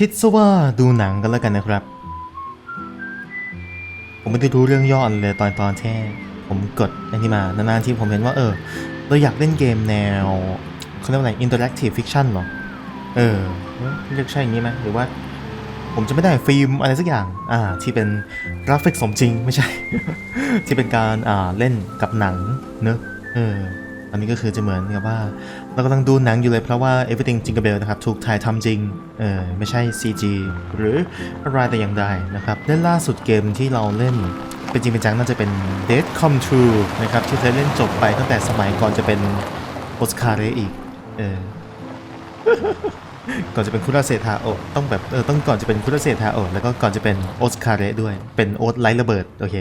คิดซะว่าดูหนังกันแล้วกันนะครับ ผมไม่ได้รู้เรื่องย่ออะไรเลยตอนตอนแท้ผมกดอันนี้มานานๆที่ผมเห็นว่าเออเราอยากเล่นเกมแนวเขาเรียกว่าอะไร interactive fiction เหรอ เออเรียกใช่อย่างนี้ไหมหรือว่า ผมจะไม่ได้ฟิล์มอะไรสักอย่าง อ่า ที่เป็นกราฟิกสมจริงไม่ใช่ ที่เป็นการอ่าเล่นกับหนังเนอะเอออันนี้ก็คือจะเหมือนกับว่า เรากำลังดูหนังอยู่เลยเพราะว่า everything Jingle Bell นะครับ ถูกถ่ายทำจริง เออไม่ใช่ CG หรืออะไรแต่อย่างใดนะครับเล่นล่าสุดเกมที่เราเล่นเป็นจริงเป็นจังน่าจะเป็น Dead Come True นะครับ ที่เคยเล่นจบไปตั้งแต่สมัยก่อนจะเป็นโอสคาเรอีก เออก่อนจะเป็นคุราเซทาโอต้องแบบเออต้องก่อนจะเป็นคุราเซทาโอแล้วก็ก่อนจะเป็นโอสคาเรด้วยเป็นโอสไลท์ระเบิด โอเค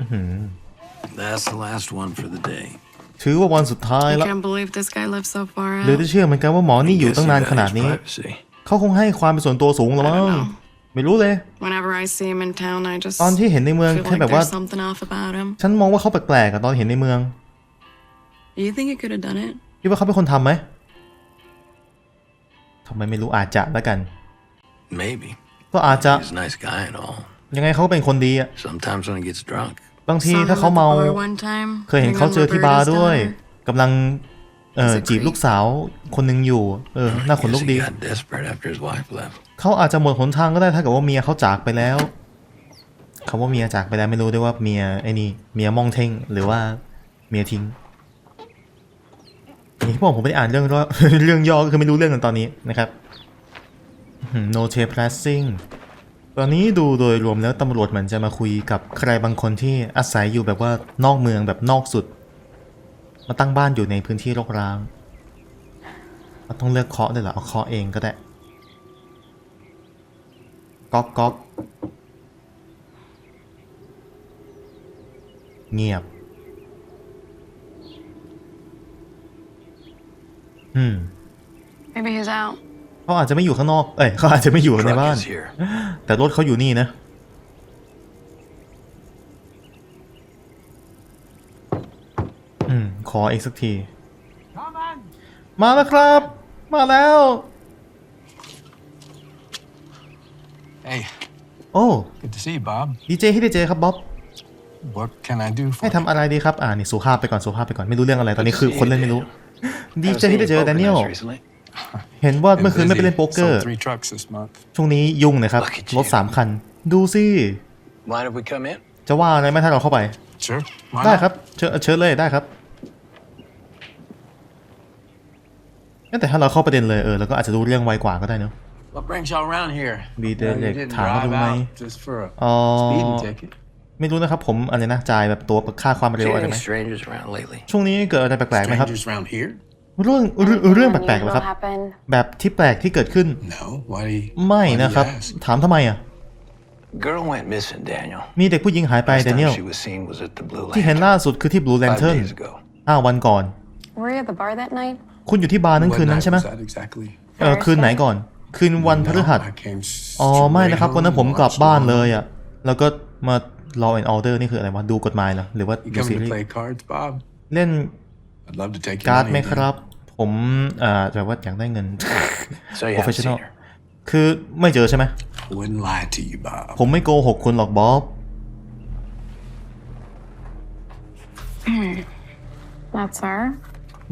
อือ That's the last one for the day. ถือว่าวันสุดท้าย I แล้ว can't believe this guy lived so far หรือ out. จะเชื่อเหมือนกันว่าหมอนี่อยู่ตั้งนานขนาดนี้ Privacy. เขาคงให้ความเป็นส่วนตัวสูงแล้ว I มั้ง don't know. ไม่รู้เลย Whenever I see him in town, I just ตอนที่เห็นในเมือง feel แค่ like แบบว่า there's something off about him. ฉันมองว่าเขาแปลกๆอะตอนเห็นในเมือง You think he could have done it? คิดว่าเขาเป็นคนทำไหมทำไมไม่รู้อาจจะแล้วกัน Maybe. ก็อาจจะ He's a nice guy and all. ยังไงเขาก็เป็นคนดีอะ Sometimes when he gets drunk, บางที Saw him ถ้า at เขา the เมา bar one time, เคยเห็น hanging เขาเจอ with ที่บาร์ Roberta's ด้วย daughter. กำลังเอ่อ He's a จีบ creep. ลูกสาวคนหนึ่งอยู่ เออหน้าขน guess ลุก he ดี got desperate after his wife left. เขาอาจจะหมดหนทางก็ได้ถ้าเกิดว่าเมียเขาจากไปแล้วคำว่าเมียจากไปแล้วไม่รู้ด้วยว่าเมียไอ้นี่เมียมองเท่งหรือว่าเมียทิ้งอย่างที่บอกผมไม่ได้อ่านเรื่องย่อเรื่องย่อก็คือไม่รู้เรื่องกันตอนนี้นะครับอื้อหือ no tape pressing ตอนนี้ดูโดยรวมแล้วตำรวจเหมือนจะมาคุยกับใครบางคนที่อาศัยอยู่แบบว่านอกเมืองแบบนอกสุด มาตั้งบ้านอยู่ในพื้นที่รกร้างเราต้องเลือกเคาะด้วยเหรอเอาเคาะเองก็ได้ก๊อกก๊อกเงียบ อืม Maybe he's out. เขาอาจจะไม่อยู่ข้างนอก เอ้ยเขาอาจจะไม่อยู่ใน Truck บ้าน is here. แต่รถเขาอยู่นี่นะ อืม ขออีกสักที มาแล้วครับ มาแล้ว Hey, โอ้ good to see you, Bob. ดีเจที่ดีเจครับบ๊อบ What can I do for ให้ you? ทำอะไรดีครับ อ่านี่สุภาพไปก่อนสุภาพไปก่อนไม่รู้เรื่องอะไรตอนนี้คือคนเล่นไม่รู้ ดีเจที่ได้เจอแดเนียล recently. เห็นว่าเมื่อคืน Been ไม่ไป busy. เล่นโป๊กเกอร์ Sold three trucks this month. ช่วงนี้ยุ่งนะครับ Look at you. รถสามคัน ดูสิ Mind if we come in? จะว่าอะไรไหมถ้าเราเข้าไป Sure. Why ได้ not? ครับ เชิญเชิญเลยได้ครับงั้นแต่ถ้าเราเข้าประเด็นเลยเออเราก็อาจจะรู้เรื่องไวกว่าก็ได้เนอะ What brings y'all around here? มีเด No, เด็ you ก didn't ถามว่า drive รู้ไหม out just for a อ๋อ speeding ticket. ไม่รู้นะครับผมอะไรนะจ่ายแบบตัวค่าความเร็ว Seen อะไร any ไหม strangers around lately? ช่วงนี้เกิดอะไรแปลกๆไหมครับ Strangers around here? เรื่องเรื่องเรื่องแปลกๆเหรอครับ happen? แบบที่แปลกที่เกิดขึ้น No. Why do you? ไม่ why do you นะครับ ask? ถามทำไมอะ Girl went missing, Daniel. มีเด็กผู้หญิงหายไป Last แดเนีย time ล she was seen was at the Blue ที่เห็น Lantern ล่าสุดคือที่ Blue five Lantern days ago. ห้าวันก่อน Were you at the bar that night? คุณอยู่ที่บาร์นั้น What คืนนั้น night ใช่ไหม was that exactly? เออคืนไหนก่อน คืนวันพฤหัส No, I came อ๋อไม่ straight นะครับวันนั้น home ผม and กลับ watched บ้าน Law and เลยอะ แล้วก็มา Law and Order นี่คืออะไรวะ ดูกฎหมายเหรอหรือว่า You ดูซี coming รี to ส์ play cards, Bob? เล่น I'd love to take your การ์ด money ไหม again. ครับ ผมอ่าแบบว่าอยากได้เงิน So you haven't Professional. seen her. คือไม่เจอใช่ไหม I wouldn't lie to you, Bob. ผมไม่โกหกคุณหรอกบ๊อบ That's her.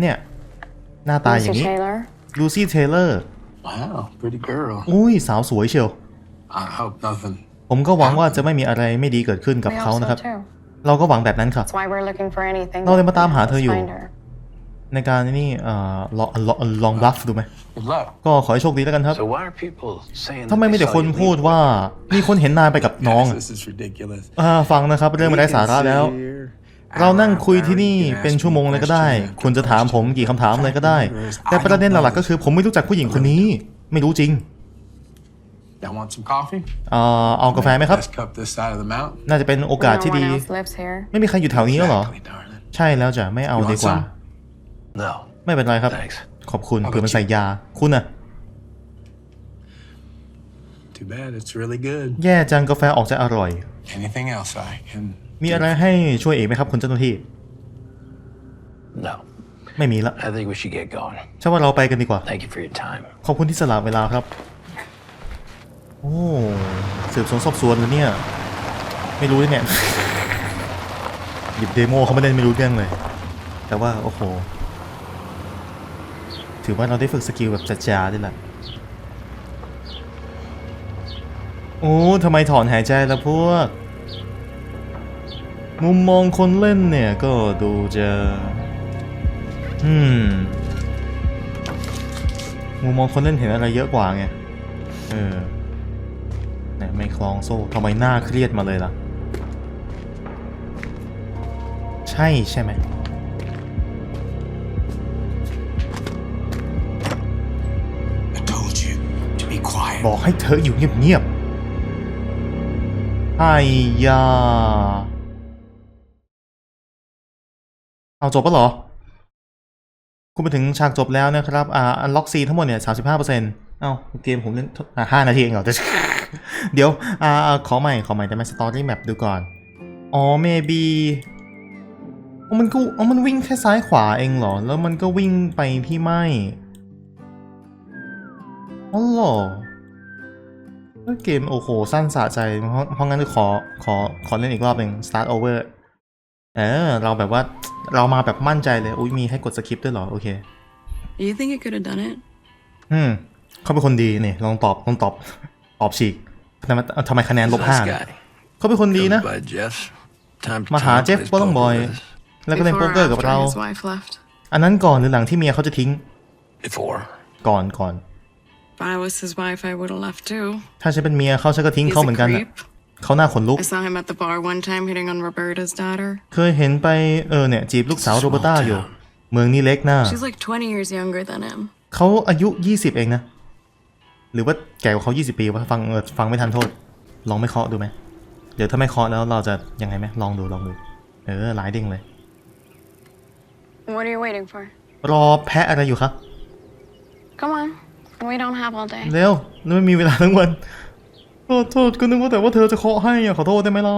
เนี่ย หน้าตาอย่าง Lucy นี้ Taylor. ลูซี่เทเลอร์ Wow, pretty girl. อุ้ย สาวสวยเชียว I hope nothing. ผมก็หวังว่าจะไม่มีอะไรไม่ดีเกิดขึ้นกับ We เขา hope นะครับ so too. เราก็หวังแบบนั้นครับ That's why we're looking for anything. เราเลยมา that ตามหา can เธอ help อยู่ us find her. ในการนี่เอ่อลองลองลองบัฟดูไหม Good luck. ก็ขอให้โชคดีแล้วกันครับ So why are people saying ทำไม that มี they แต่ saw คน you พูด leave? ว่ามีคนเห็นนายไปกับน้อง Guys, อะ this is ridiculous. อ่าฟังนะครับเรื่องไม่ได้สาระแล้ว We can sit here เรานั่งคุยที่ hour นี่ after hour. You can เป็น ask ชั่วโมง me เลยก็ได้ question after คุณจะถามผม question. กี่คำถามเลยก็ได้ Fact of the matter is, แต่ I ประเด็น don't หลักๆก็คือผมไม่รู้จักผู้หญิงคนนี้ ไม่รู้จริง Y'all want some coffee? เอ่อเอากาแฟไหมครับ Best cup this side of the mountain. น่าจะเป็นโอกาส No ที่ one ดี else lives here. ไม่มีใครอยู่แถวนี้แล้วเหรอ Exactly, darling. ใช่แล้วจ้ะไม่เอาดีกว่า No. ไม่เป็นไรครับ Thanks. ขอบคุณเผื่อมันใส่ยา คุณน่ะ Too bad. It's really good. แย่จังกาแฟออกจะอร่อย Anything else I can? มีอะไรให้ช่วยอีกไหมครับคุณเจ้าหน้าที่ No. ไม่มีละ I think we should get going. ใช่ว่าเราไปกันดีกว่า Thank you for your time. ขอบคุณที่สละเวลาครับ โอ้สืบสวนสอบสวนเลยเนี่ย ไม่รู้เลยเนี่ยหยิบเดโมเขาไม่ได้ไม่รู้เรื่องเลย แต่ว่า โอ้โห ถือว่าเราได้ฝึกสกิลแบบจ๋าๆด้วยแหละโอ้ทำไมถอนหายใจละพวก มุมมองคนเล่นเนี่ย ก็ดูจะอืมมุมมองคนเล่นเห็นอะไรเยอะกว่าไง เออไหนไม่คล้องโซ่ทำไมหน้าเครียดมาเลยล่ะ ใช่ใช่ไหม บอกให้เธออยู่เงียบๆไอ้ยา เอาจบปะเหรอ คุณไปถึงฉากจบแล้วนะครับ อ่าล็อกซีทั้งหมดเนี่ยสามสิบห้าเปอร์เซ็นต์เอ้าเกมผมเล่นอ่าห้านาทีเองเหรอ เดี๋ยว อ่า ขอใหม่ ขอใหม่ได้ไหมสตอรี่แมปดูก่อน อ๋อ maybe อ๋อมันก็อ๋อมันวิ่งแค่ซ้ายขวาเองเหรอ แล้วมันก็วิ่งไปที่ไม่อ๋อเหรอ เฮ้ยเกมโอ้โห สั้นสะใจ เพราะเพราะงั้นขอขอขอเล่นอีกรอบหนึ่ง start over เออเราแบบว่าเรามาแบบมั่นใจเลยอุ้ยมีให้กดสคริปต์ด้วยเหรอ โอเค You think it could have done it? อืมเขาเป็นคนดีนี่ลองตอบลองตอบตอบฉีกทำไมทำไมคะแนนลบ Who's ห้า this เนี่ย guy? เขาเป็นคนดีนะ Goes by Jeff. Time to มาหา time เจฟ plays ก็ต้อง poker บ่อย with us. แล้วก็เล่นโป๊กเกอร์กับ after เรา his wife left. อันนั้นก่อนหรือหลังที่เมียเขาจะทิ้ง Before. ก่อนก่อน If I was his wife, I would have left too. ถ้าฉันเป็นเมียเขาฉันก็ทิ้ง He's เขา a เหมือนกันน่ะ creep. เขาหน้าขนลุก I saw him at the bar one time hitting on Roberta's daughter. เคยเห็นไปเออเนี่ยจีบลูกสาวโรเบร์ต้าอยู่ เมืองนี้เล็กนะ She's like 20 years younger than him. เขาอายุ 20 เองนะ หรือว่าแก่กว่าเขา 20 ปีวะฟังเออฟังไม่ทันโทษ ลองไม่เคาะดูไหม เดี๋ยวถ้าไม่เคาะแล้วเราจะยังไงไหมลองดูลองดู เออหลายเด้งเลย What are you waiting for? รอแพะอะไรอยู่คะ Come on. We don't have all day. เร็วแล้วไม่มีเวลาทั้งวันโทษโทษก็นึกว่าแต่ว่าเธอจะเคาะให้อะขอโทษได้ไหมล่ะ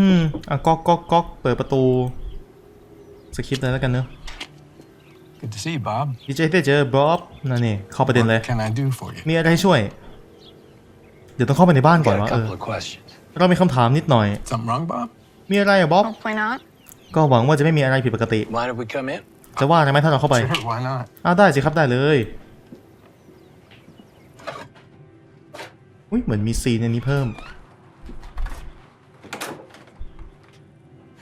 อืม อะก๊อกก๊อกก๊อกเปิดประตู สคริปต์เลยแล้วกันเนอะ Good to see you, Bob. ดีเจได้เจอบ๊อบนั่นนี่เข้าประเด็นเลย What can I do for you? มีอะไรให้ช่วย เดี๋ยวต้องเข้าไปในบ้านก่อน Got a ว่าเออ couple of questions. เรามีคำถามนิดหน่อย Something wrong, Bob? มีอะไรอะบ๊อบ Hopefully not. ก็หวังว่าจะไม่มีอะไรผิดปกติ Mind if we come in? จะว่าอะไรไหมถ้าเราเข้าไป Sure, why not? อ้าวได้สิครับได้เลย อุ้ยเหมือนมีซีนในนี้เพิ่ม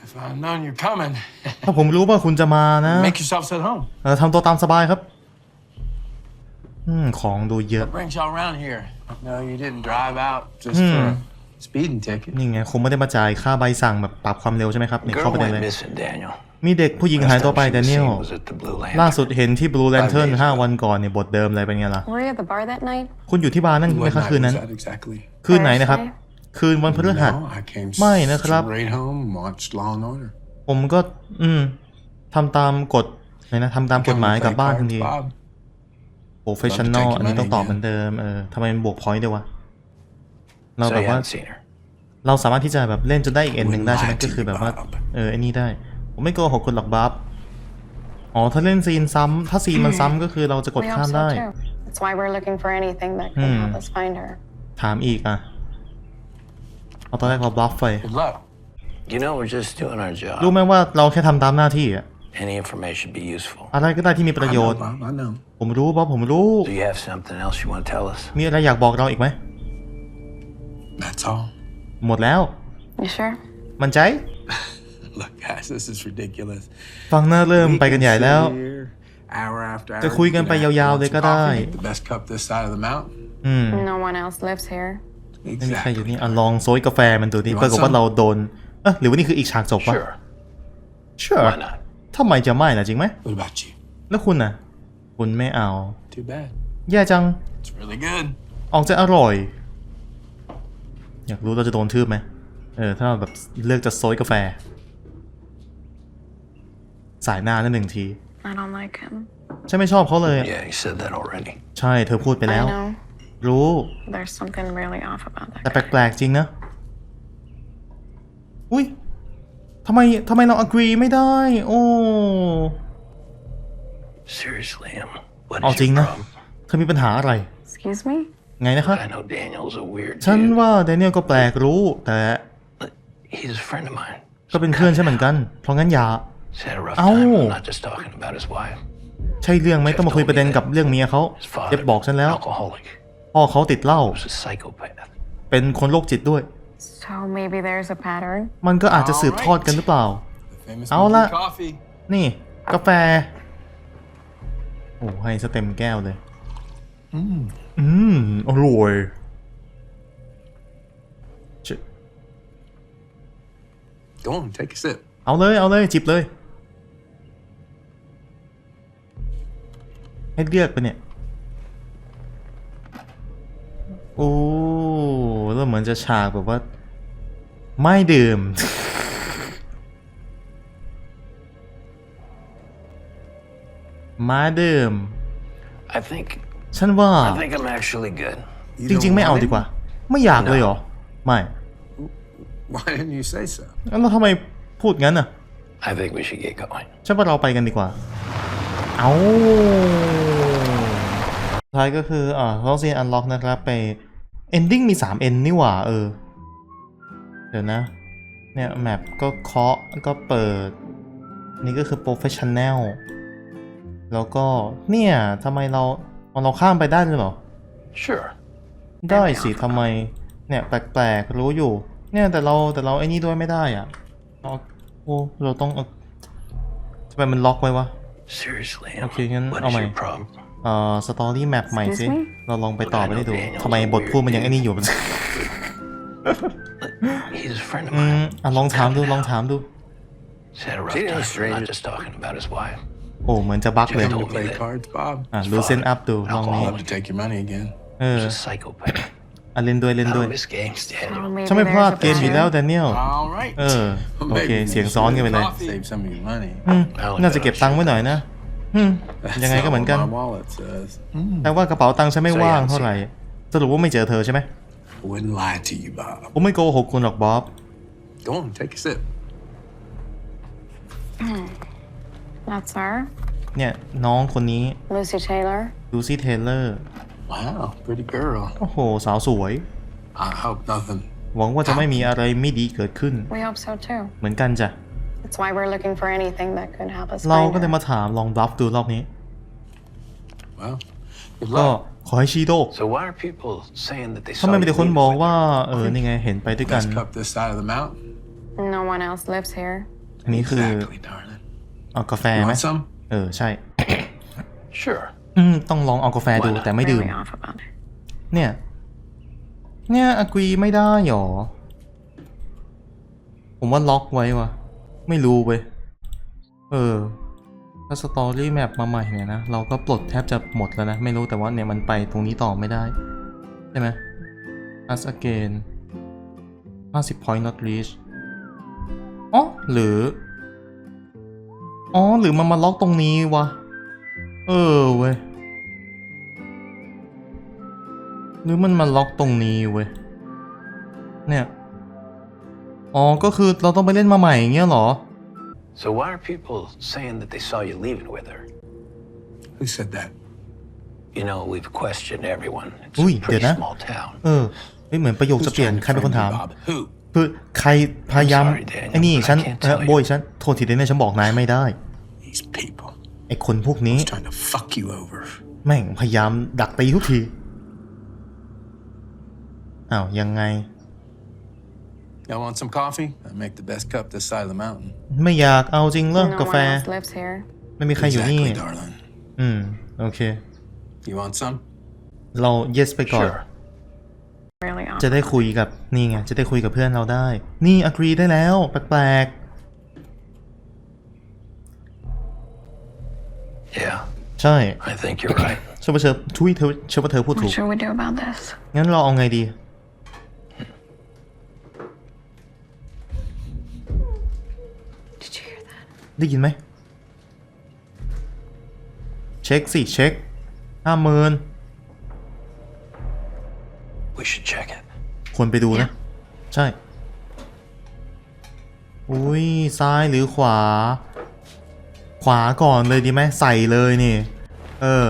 If I'd known you're coming, ถ้าผมรู้ว่าคุณจะมานะ make yourselves at home. เออทำตัวตามสบายครับ อืม ของดูเยอะ What brings y'all around here? No, you didn't drive out just for a speeding ticket. นี่ไงคงไม่ได้มาจ่ายค่าใบสั่งแบบปรับความเร็วใช่ไหมครับนี่ Girl เข้าประเด็น went เลย missing, Daniel. มีเด็กผู้หญิงหายตัวไป Last แด time she เนีย was ล seen was at the Blue Lantern. ล่าสุดเห็นที่ Blue Lantern days ห้าวันก่อนเนี่ยบทเดิมเลยเป็นไงล่ะ Were you at the bar that night? คุณอยู่ที่บาร์นั่นไหม What ครับ night คืน was นั้น that exactly? คืนไหนนะครับ คืนวันพฤหัส No, I came ไม่นะครับ straight home, watched Law and Order. ผมก็ อืมทำตามกฎไหนนะทำตามกฎหมายกลับบ้านทันที Bob. โปรเฟชชั่นอล Love to take your อันนี้ต้อง money ตอบเหมือนเดิม เออทำไมมันบวกพอยต์ด้วยวะ เรา So แบบ you ว่า haven't seen her. เราสามารถที่จะแบบเล่นจนได้อีกเอ็นหนึ่งได้ใช่ไหม Wouldn't lie ก็คือแบบว่า to you, Bob. เออไอ้นี่ได้ ผมไม่โกหกคุณหรอกบัฟอ๋อ ถ้าเล่นซีนซ้ำ ถ้าซีนมันซ้ำก็คือเราจะกด We ข้าม hope ได้ so too. That's why we're looking for anything that can Hmm. help us find her. ถามอีกอะ เอาตอนแรกเราบัฟไป Good luck. You know, we're just doing our รู้ job. ไหมว่าเราแค่ทำตามหน้าที่อะ Any information be useful. อะไรก็ได้ที่มีประ I โย know, ชน์ Bob. I know. ผมรู้บ๊อบผมรู้ Do you have something else you want to tell us? มีอะไรอยากบอกเราอีกไหม That's all. หมดแล้ว You sure? มันใจ Look, guys, this is ridiculous. ฟังหน้าเริ่ม We ไปกัน can ใหญ่แล้ว sit here hour after hour. จะคุยกันไป You know, ยาวๆ want เลย some ก็ได้ coffee? The best cup this side of the mountain. อืม No one else lives here. ไม่มีใครอยู่ Exactly. นี่อะลองโซยกาแฟมันดูนี่ You want ปรากฏว่า some? เราโดนเอ๊ะหรือว่านี่คืออีกฉากจบวะ Sure. sure Why not? ทำไมจะไม่ล่ะจริงไหม What about you? แล้วคุณน่ะ คุณไม่เอา Too bad. แย่จัง It's really good. ออกจะอร่อย อยากรู้เราจะโดนทืบไหม เออ ถ้าเราแบบเลือกจะโซยกาแฟ สายหน้านั่นหนึ่งที I don't like him. ฉันไม่ชอบเขาเลยอะ Yeah, you said that already. ใช่เธอพูดไปแล้ว I know. รู้ There's something really off about that. แต่ guy. แปลกๆจริงนะ อุ้ยทำไมทำไมเรา agree ไม่ได้ โอ้ Seriously, Em, what เอา is จริง your นะ problem? เธอมีปัญหาอะไร Excuse me? ไงนะครับ I know Daniel's a weird ฉัน dude. ว่าแดเนียลก็แปลกรู้ แต่ He's a friend of mine. ก็เป็นเพื่อนฉันเหมือนกัน เพราะงั้นอย่า He's had a rough Ow. time. I'm not just talking about his wife. ใช่เรื่องไหมต้องมาคุยประเด็นกับเรื่องเมียเขา His เจ็บ father, บอกฉันแล้ว alcoholic, พ่อเขาติดเหล้า was a psychopath. เป็นคนโรคจิตด้วย So maybe there's a pattern. มันก็อาจจะสืบทอดกันหรือเปล่า The famous Ao Mickey la. coffee. นี่ กาแฟ โอ้ให้สเต็มแก้วเลย อืมอืมอร่อยชิ Go on, take a sip. เอาเลย เอาเลย จิบเลย ให้เลือกไปะเนี่ย โอ้แล้วเหมือนจะฉากแบบว่า ไม่ดื่ม มาดื่ม I think, ฉันว่า I think I'm actually good. You จริง ๆ ไม่เอาดีกว่า ไม่อยากเลยเหรอ ไม่ Why didn't you say so? แล้วทำไมพูดงั้นอะ I think we should get going. ใช่ป่ะเราไปกันดีกว่า เอาสุดท้ายก็คืออ่าเราซีอันล็อกนะครับไป ending มี3 end นี่หว่า เออ เดี๋ยวนะ เนี่ย แมปก็เคาะก็เปิด นี่ก็คือ professional แล้วก็ เนี่ยทำไมเราเอาเราข้ามไปได้เลยเหรอ Sure. ได้สิทำไม เนี่ย แปลกๆ รู้อยู่ เนี่ยแต่เราแต่เราไอ้นี่ด้วยไม่ได้อะเราโอ้เราต้องเอาทำไมมันล็อกไว้วะ Seriously, Em, Okay, then what I'll is your make- problem? เอ่อสตอรี่แมปใหม่สิ Excuse me? เราลองไปต่อไปได้ดูทำไมบทพูดมันยังไอ้นี่อยู่ He's a friend of อืม mine. อะลองถามดู ลองถามดู He's had a rough time. I'm not just talking about his wife. โอ้เหมือนจะบั๊กเลย Come to play cards, Bob? อะลูเซนอัพดูลองนี้ I'll love to take your money again. เออ He's a psychopath. อะเล่นด้วยเล่น I ด้วย don't miss games, So Daniel. maybe ฉันไม่พลาด there's a เกมอยู่แล้ว pattern. แดเนียล All right. เออ โอเค Maybe เสียง you ซ้อนกันไป should เลย coffee. Save some of your money. อืมน่าจะเก็บตังค์ไว้หน่อยนะอืม That's ยังไงก็เหมือนกัน not what My wallet says. แต่ว่ากระเป๋าตังค์ฉันไม่ว่างเท่าไหร่ สรุปว่าไม่เจอเธอใช่ไหม I wouldn't lie to you, Bob. ผมไม่โกหกคุณหรอกบ๊อบ Go on, take a sip. That's her. เนี่ยน้องคนนี้ Lucy Taylor. ลูซี่เทเลอร์ Wow, pretty girl. โอ้โห สาวสวย I hope nothing. หวังว่าจะไม่มีอะไรไม่ดีเกิดขึ้น We hope so too. เหมือนกันจ้ะ That's why we're looking for anything that could help us เรา find ก็เลย her. มาถามลองรับดูรอบนี้ Well, good ก็ luck. ขอให้ชีโด So why are people saying that they ทำไม saw มี you แต่คน leaving บอก with ว่า her? เออ นี่ไง เห็นไปด้วยกัน Best cup this side of the mountain. No one else lives here. อันนี้คือ Exactly, darling. เอากาแฟ You ไหม want some? เออ ใช่ Sure. อืมต้องลองเอากาแฟดูแต่ไม่ดื่ม Really off about it. เนี่ย เนี่ยอ g รีไม่ได้หรอ ผมว่าล็อกไว้วะไม่รู้เว้ย เออ ถ้าสตอรี่แมปมาใหม่เนี่ยนะ เราก็ปลดแทบจะหมดแล้วนะ ไม่รู้แต่ว่าเนี่ยมันไปตรงนี้ต่อไม่ได้ ใช่ไหม as again 50 point not reach อ๋อหรือ อ๋อ หรือมันมาล็อกตรงนี้วะ เออเว้ยหรือมันมาล็อกตรงนี้เว้ย เนี่ย อ๋อ ก็คือเราต้องไปเล่นมาใหม่อย่างเงี้ยเหรอ So why are people saying that they saw you leaving with her? Who said that? You know, we've questioned everyone. It's Ui, a pretty did I? small town. เออเฮ้ยเหมือนประโยค Who's จะเปลี่ยน trying to ใครเป็นคน friend ถาม you, Bob? Who? คือใครพยายาม I'm sorry, Daniel, ไอ้นี่ but I ฉัน can't เออ tell you. โบยฉันโทษทีเดนเนี่ยฉันบอกนายไม่ได้ These people. ไอ้คนพวกนี้ He's trying to fuck you over. แม่งพยายามดักตีทุกทีอ้าวยังไง Y'all want some coffee? I make the best cup this side of the mountain. ไม่อยากเอาจริงเหรอ No กาแฟ one else lives here. ไม่มีใครอยู่นี่ Exactly, darling. อืม โอเค You want some? เรา yes ไปก่อน Sure. Really off. จะได้คุยกับนี่ไง จะได้คุยกับเพื่อนเราได้ นี่ agree ได้แล้ว แปลก Yeah, ๆใช่ I think you're right. เชื่อว่าเธอทุยเธอเชื่อว่าเธอพูดถู What ก should we do about this? งั้นเราเอาไงดี Did you hear that? ได้ยินไหม เช็คสิ เช็คห้าหมื่น We should check it. ควรไปดูนะ ใช่ อุ้ยซ้ายหรือขวา ขขวาก่อนเลยดีไหมใส่เลยนี่ เออ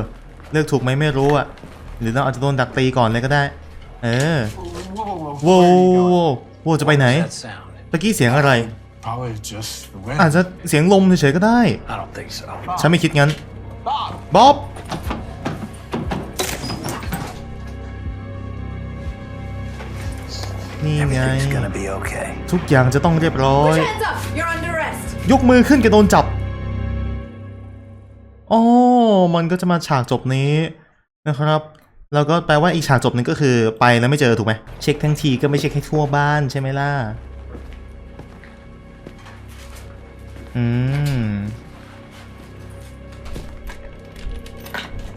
เลือกถูกไหมไม่รู้อะหรือเราอาจจะโดนดักตีก่อนเลยก็ได้ เออ Whoa, whoa, whoa. โว้ Where are you ว going? โว้วจะไปไหน What's that sound? ตะกี้เสียงอะไร Probably just the wind. อาจจะเสียงลมเฉยๆก็ได้ I don't think so. ฉันไม่คิดงั้น Bob! บ๊อบนี่ไง Everything's gonna be okay. ทุกอย่างจะต้องเรียบร้อย Hands up! You're under arrest. ยกมือขึ้นแกโดนจับ อ๋อ มันก็จะมาฉากจบนี้นะครับ แล้วก็แปลว่าอีกฉากจบหนึงก็คือไปแล้วไม่เจอถูกไหมเช็คทั้งทีก็ไม่เช็คให้ทั่วบ้านใช่ไหมล่ะ อืม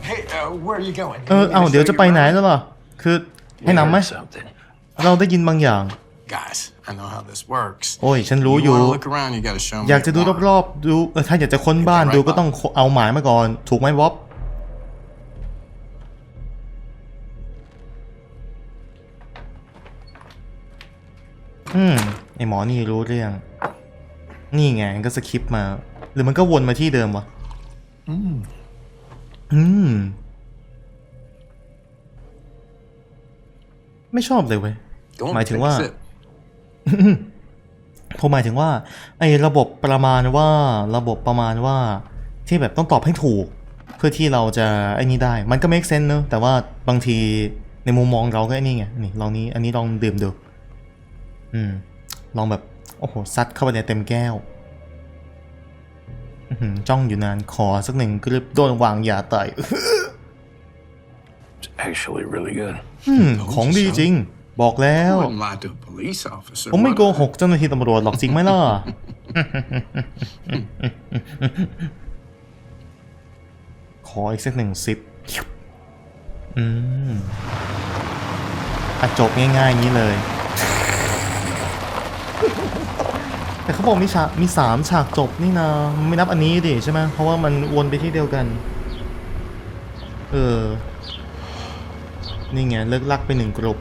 Hey, uh, where are you going? เออ เอาเดี๋ยวจะไปไหนแล้วล่ะ คือให้นำไหม We heard Something. เราได้ยินบางอย่าง Guys, I know how this works. โอ้ย ฉันรู้อยู่ You wanna look around, you gotta show me อยากจะดู what you want. รอบๆ ดูเออถ้าอยากจะค้นบ้านดูก็ต้องเอาหมายมาก่อน ถูกไหมบ๊อบ อืม ไอหมอนี่รู้เรื่อง นี่ไงมันก็สคริปต์มา หรือมันก็วนมาที่เดิมวะ อืมไม่ชอบเลยเว้ย Go on, หมายถึง take a ว่า sip. ผมหมายถึงว่าไอ้ระบบประมาณว่าระบบประมาณว่าที่แบบต้องตอบให้ถูก เพื่อที่เราจะไอ้นี้ได้ มันก็ make sense เนอะแต่ว่าบางทีในมุมมองเราก็ไอ้นี่ไงนี่ลองนี้อันนี้ลองดื่มดูอืม ลองแบบ โอ้โหซัดเข้าไปในเต็มแก้วอื้อหือจ้องอยู่นานขอสักหนึ่งกรึบโดนวางยาไต It's actually really good. อืมของดีจริง บอกแล้ I ว wouldn't lie to a police officer. ผมไม่ would โก I? หกเจ้าหน้าที่ตำรวจหรอกจริงไหมล่ะ ขออีกสักหนึ่งซิปอืมอะจบง่ายๆอย่างนี้เลย แต่เขาบอกมีฉากมีสามฉากจบนี่นะ ไม่นับอันนี้ดิใช่ไหมเพราะว่ามันวนไปที่เดียวกัน เออ นี่ไงเลิกลักไปหนึ่งกลุ่ม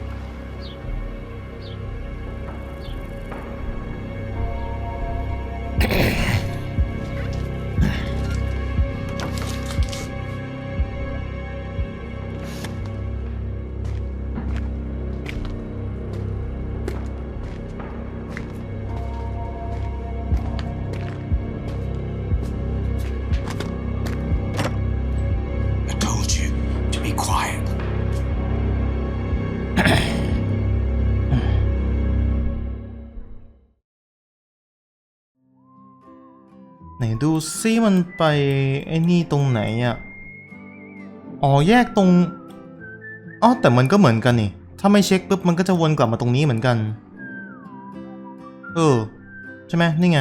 ดูซิมันไปไอ้นี่ตรงไหนอะ อ๋อแยกตรง อ๋อแต่มันก็เหมือนกันนี่ ถ้าไม่เช็คปุ๊บมันก็จะวนกลับมาตรงนี้เหมือนกัน เออ ใช่ไหมนี่ไง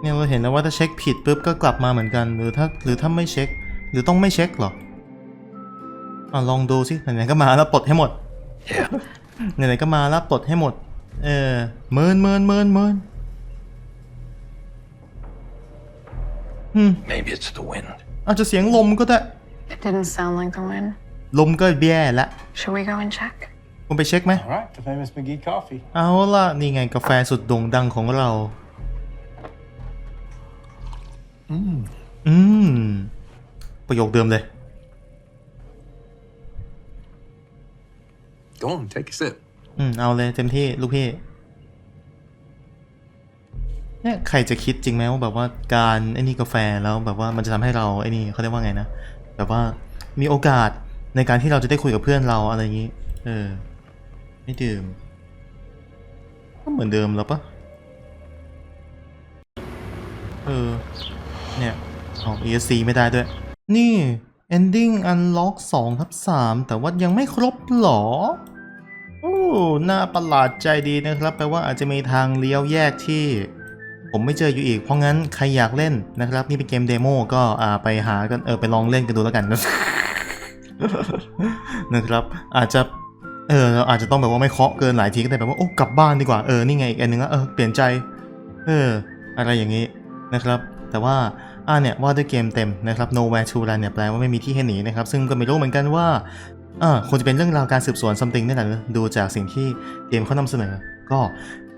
เนี่ยเราเห็นแล้วว่าถ้าเช็คผิดปุ๊บก็กลับมาเหมือนกัน หรือถ้าหรือถ้าไม่เช็ค หรือต้องไม่เช็คเหรออะลองดูสิไหนๆก็มาแล้วปลดให้หมด Yeah. ไหนๆก็มาแล้วปลดให้หมด เออเมินเมินเมินเมิน อืม Maybe it's the wind. อาจจะเสียงลมก็ได้ It didn't sound like the wind. ลมก็แย่ละ Should we go and check? คุณไปเช็คไหม All right, the famous McGee coffee. เอาล่ะ นี่ไงกาแฟสุดโด่งดังของเรา อืมประโยคเดิมเลย Go on, take a sip. อืม เอาเลยเต็มที่ ลูกพี่ เนี่ยใครจะคิดจริงไหมว่าแบบว่าการไอ้นี่กาแฟแล้วแบบว่ามันจะทำให้เราไอ้นี่เขาเรียกว่าไงนะแบบว่ามีโอกาสในการที่เราจะได้คุยกับเพื่อนเราอะไรอย่างนี้ เออ ไม่ดื่มก็เหมือนเดิมแล้วปะเออ เนี่ยเอา ESC ไม่ได้ด้วย นี่ Ending Unlock 2ทับ3แต่ว่ายังไม่ครบหรอโอ้น่าประหลาดใจดีนะครับ แปลว่าอาจจะมีทางเลี้ยวแยกที่ ผมไม่เจออยู่อีก เพราะงั้นใครอยากเล่นนะครับ นี่เป็นเกมเดโมก็อ่าไปหากันเออไปลองเล่นกันดูแล้วกันนะครับ อาจจะเออเราอาจจะต้องแบบว่าไม่เคาะเกินหลายทีก็ได้แบบว่าโอ้กลับบ้านดีกว่าเออนี่ไงอีกอันหนึงละเออเปลี่ยนใจเอออะไรอย่างนี้นะครับ แต่ว่าอ่าเนี่ยว่าด้วยเกมเต็มนะครับ nowhere to run เนี่ยแปลว่าไม่มีที่ให้หนีนะครับ ซึ่งก็ไม่รู้เหมือนกันว่าอ่าคงจะเป็นเรื่องราวการสืบสวน something นี่แหละนะดูจากสิ่งที่เกมเขานำเสนอ ก็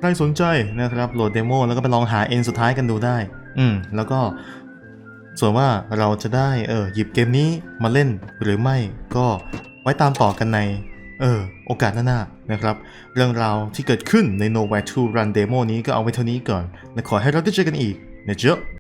ใครสนใจนะครับโหลดเดโมแล้วก็ไปลองหาเอ็นสุดท้ายกันดูได้ อืมแล้วก็ส่วนว่าเราจะได้เออหยิบเกมนี้มาเล่นหรือไม่ก็ไว้ตามต่อกันในเออโอกาสหน้าๆนะครับ เรื่องราวที่เกิดขึ้นใน Nowhere to Run Demo นี้ก็เอาไว้เท่านี้ก่อน และขอให้เราได้เจอกันอีกนะเจ๊ะ